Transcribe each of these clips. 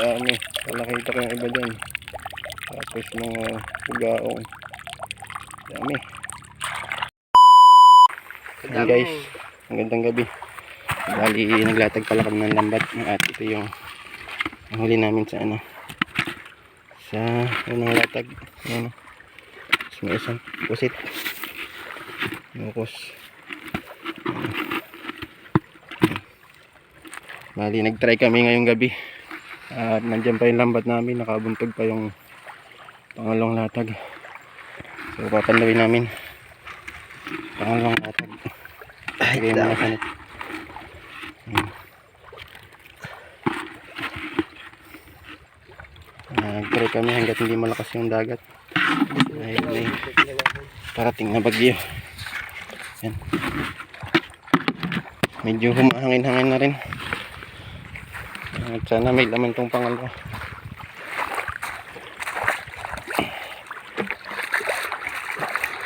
Dami. Nakita ko yung iba dyan. Tapos mga pugaong. Dami. Ayan guys. Magandang gabi. Bali, naglatag pala kami ng lambat. At ito yung ang huli namin sa ano. Sa unang latag. Tapos may isang pusit. Nukos. Bali, nag-try kami ngayong gabi. At nandyan pa yung lambat namin. Nakabuntog pa yung pangalawang latag. So, papanawin namin. Pangalawang latag. Ay, Lagay mo na sa net. Hmm. Ah, Nag-try kami hanggat hindi malakas yung dagat. Dahil may parating na bagyo. Yan. Medyo humahangin-hangin na rin. At sana may laman tong pangalawa.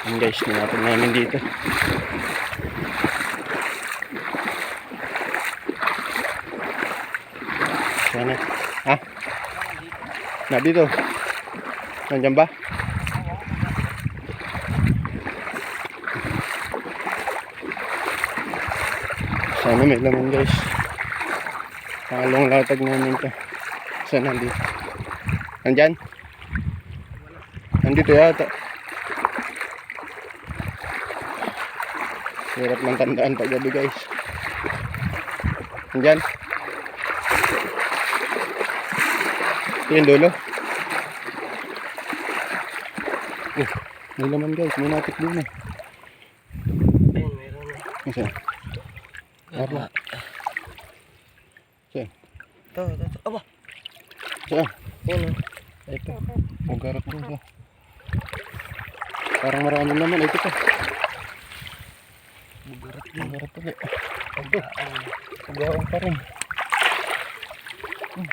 Yan guys, nilapag namin dito. Sana. Ha? Na dito. Nandiyan ba? Sana may laman guys. Pangalong latag namin to. Saan nandito? Nandyan? Nandito yata. Hirap ng tandaan pag gabi guys. Nandyan? Yung dulo. Oh, may laman guys. May natik din eh. Ayun, na. Isa. Arma. Ito, ito, ito. Aba! Saan? Yan o. Ito. Pugarap ko siya. Parang marami naman. Ito pa. Bugarat din. Pugarap ulit. Ito. Pugarap pa rin. Hmm.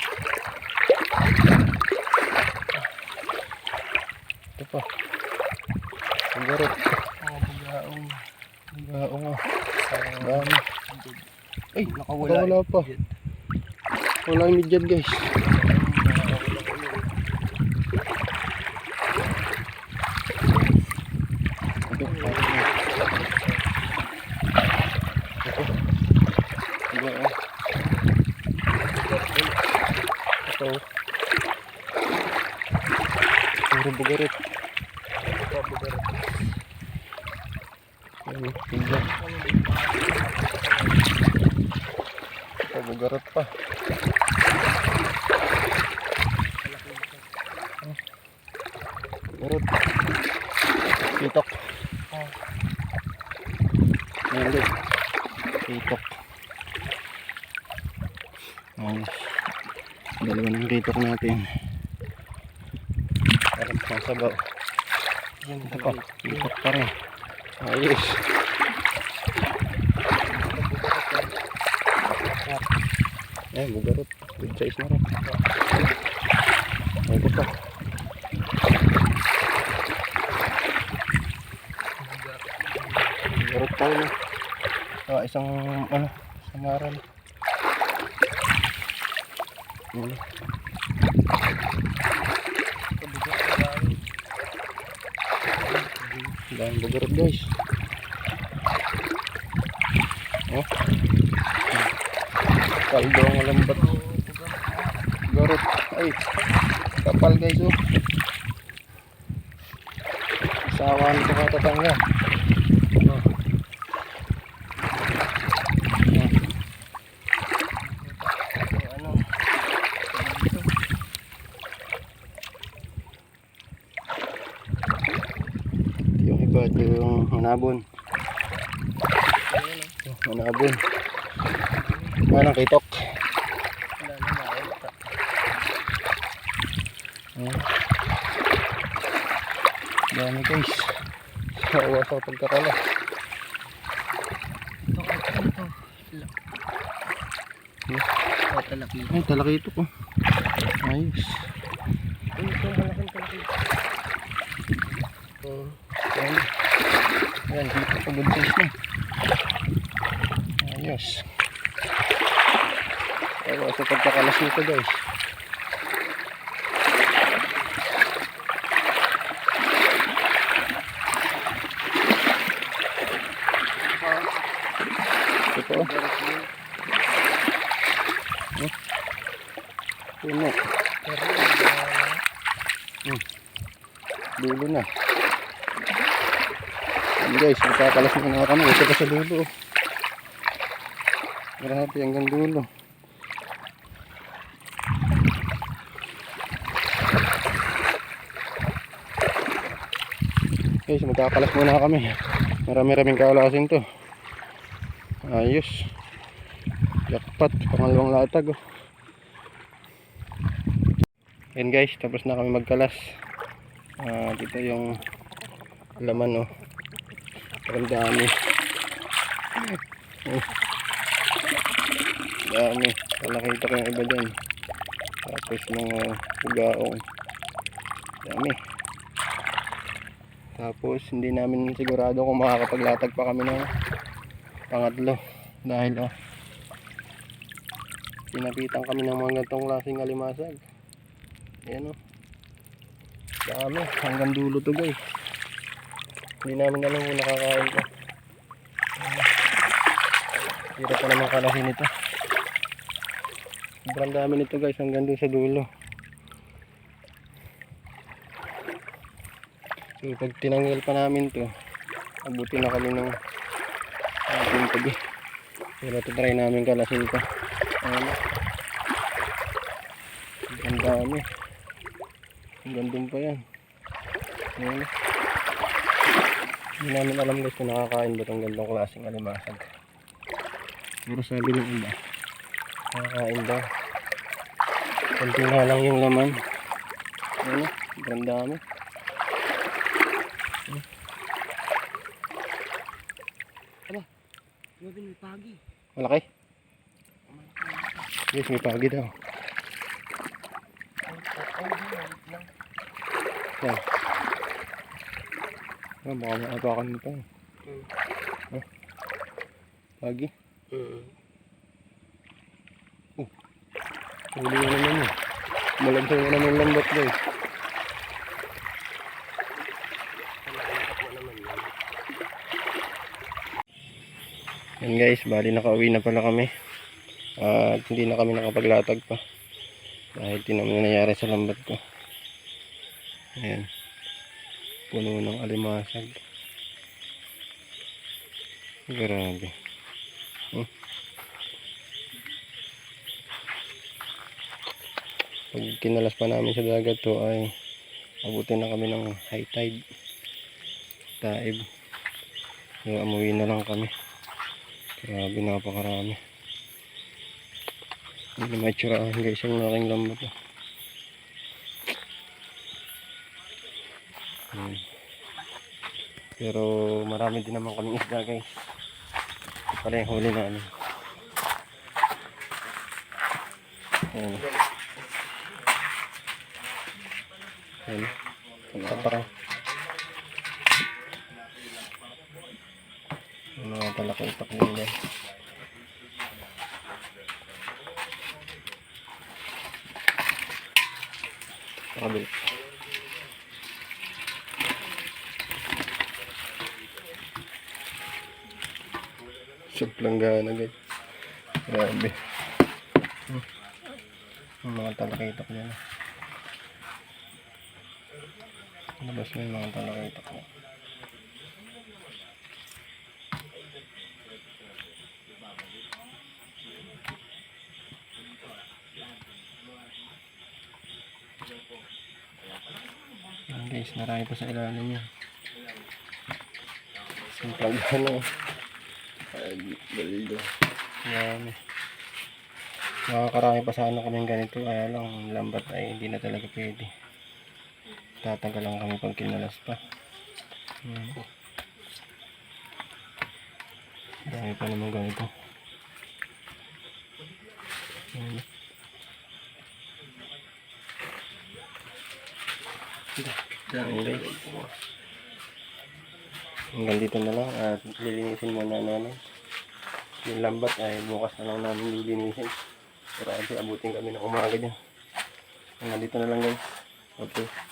Ito pa. Pugarap. Mga bugaong. Pugaong ah. Sayang. Dami. Ay, Nakawala. nakawala pa. Wala yung midyan guys. Ito, parang na. Ito. Pugaong. Ito. Puro bugarit. Bugarat. Ayun, midyan. Ito, bugarat pa. Bugarat. Pitok. Ayan ulit. Pitok. Ayos. Dalawa ng pitok natin. Parang pang sabaw. Yan, Ito pa. Pitok pa rin. Ayos. Ayan, bugarot. Good size na rin. Ito pa. Bugarot pa ulo. Ah, isang, ano, isang aral. Yun. Dahil bugarot guys. Oh. Kaldo ang lambat. Bugarot. Ay. Kapal guys oh. Sawa nito katatangga. Oh. Ano? Yung iba ito yung hanabon. Hanabon. Anong kitok? Dami guys. Sawa sa pagkakala. Ito, ito, ito. Hmm? Oh, talaki. Ay, oh. Ayos. Ito, malaking talaki. Oh, Ayan. Ayan, dito pa good size na. Ayos. Tawa sa pagkakalas nito guys. Ito. Puno. Hmm. Dulo na. Yan guys, magkakalas na na kami. Ito pa sa dulo. Grabe hanggang dulo. Guys, magkakalas muna kami. Marami-raming kaalasin to. Ayos. Jackpot. Pangalawang latag. Oh. Yan guys, tapos na kami magkalas. Ah, dito yung laman oh. Ang dami. Oh. Dami. Nakita ko yung iba dyan. Tapos mga ugaong. Dami. Tapos hindi namin sigurado kung makakapaglatag pa kami ng pangatlo. Dahil oh. Pinapitan kami ng mga gantong klaseng alimasag. Ayan oh. Dami. Hanggang dulo to guys. Hindi namin alam kung nakakain pa. Hirap pa naman kalahin ito. Sobrang dami nito guys hanggang dun sa dulo. So pag tinanggal pa namin to, abuti na kami ng ating tabi. Pero ito try namin kalasin pa. Ayan. Ang dami. Hanggang dun pa yan. Ayan. Hindi namin alam guys kung nakakain ba itong gandong klaseng alimasag. Pero sabi ng iba, nakakain daw. Kunti nga lang yung laman. Ano? Sobrang dami. Grabe may pagi. Malaki? Yes, may pagi daw. Yan. Ah, baka maapakan mo pa. Ah. Pagi. Mm. Huli na naman eh. Malagsan na naman lambat guys. Yan guys, bali nakauwi na pala kami. At hindi na kami nakapaglatag pa. Dahil na nangyari sa lambat ko. Ayan. Puno ng alimasag. Grabe. Hmm. Pag kinalas pa namin sa dagat to ay abutin na kami ng high tide. Taib. So, amuwi na lang kami. Grabe, napakarami. Hindi na maitsurahan guys yung aking lambat. ah. Hmm. Pero marami din naman kaming isda guys. Pala yung huli namin. Ayan. Ayan. Ito parang yung mga talakay-tak din guys. Pakabit. Suplangana guys. Grabe. Hmm. Yung mga talakay-tak niya na. Labas mo yung mga talakay-tak niya. Ayan guys, marami pa sa ilalim niya. Simpang ano. Baldo. Marami. Nakakarami pa sana kami ganito. Kaya lang, ang lambat ay hindi na talaga pwede. Tatagal lang kami pag kinalas pa. Ayan. Dami pa naman ganito. Ayan. Ayan guys. Hanggang dito na lang at lilinisin muna namin. Yung lambat ay bukas na lang namin lilinisin. Grabe, abutin kami ng umaga dyan. Hanggang dito na lang guys. Okay.